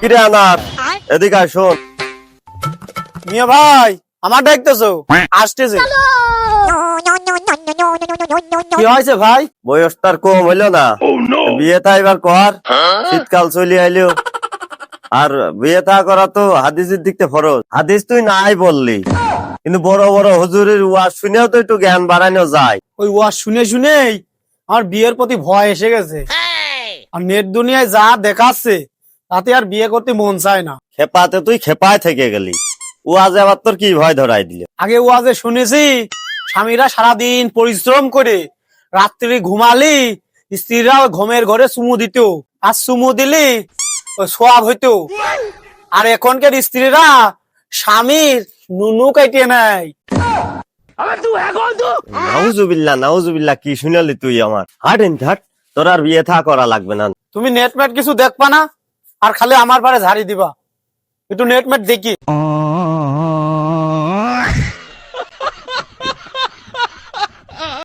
কিরে আনার? এদিকে আয়, শোন। মিয়া ভাই, আমার দেখতেছো আসতেছে। কি হয়েছে ভাই? বয়স তার কম না। বিয়ে থা এবার কর। শীতকাল চলি আইলো। আর বিয়ে থা করা তো হাদিসের দিকতে ফরজ। হাদিস তুই নাই বললি। কিন্তু বড় বড় হুজুরের ওয়াজ শুনেও তো একটু জ্ঞান বাড়ানো যায়। ওই ওয়াজ শুনে শুনেই আমার বিয়ের প্রতি ভয় এসে গেছে। আর নেট দুনিয়ায় যা দেখাচ্ছে তাতে আর বিয়ে করতে মন চায় না। খেপাতে তুই খেপায় থেকে গেলি। ওয়াজ আবার তোর কি ভয় ধরাই দিলে? আগে ওয়াজে শুনেছি স্বামীরা সারাদিন পরিশ্রম করে রাত্রি ঘুমালি স্ত্রীরা ঘুমের ঘরে চুমু দিত। আর চুমু দিলি সোয়াব হইতো। আর এখনকার স্ত্রীরা স্বামীর নুনু কাইটে নেয়। নাউজুবিল্লা নাউজুবিল্লা কি শুনালি তুই আমার? হাট ইন হাট তোর আর বিয়ে থা করা লাগবে না। তুমি নেট মেট কিছু দেখবা না? আর খালি আমার পারে ঝাড়ি দিবা। একটু নেট মেট দেখি।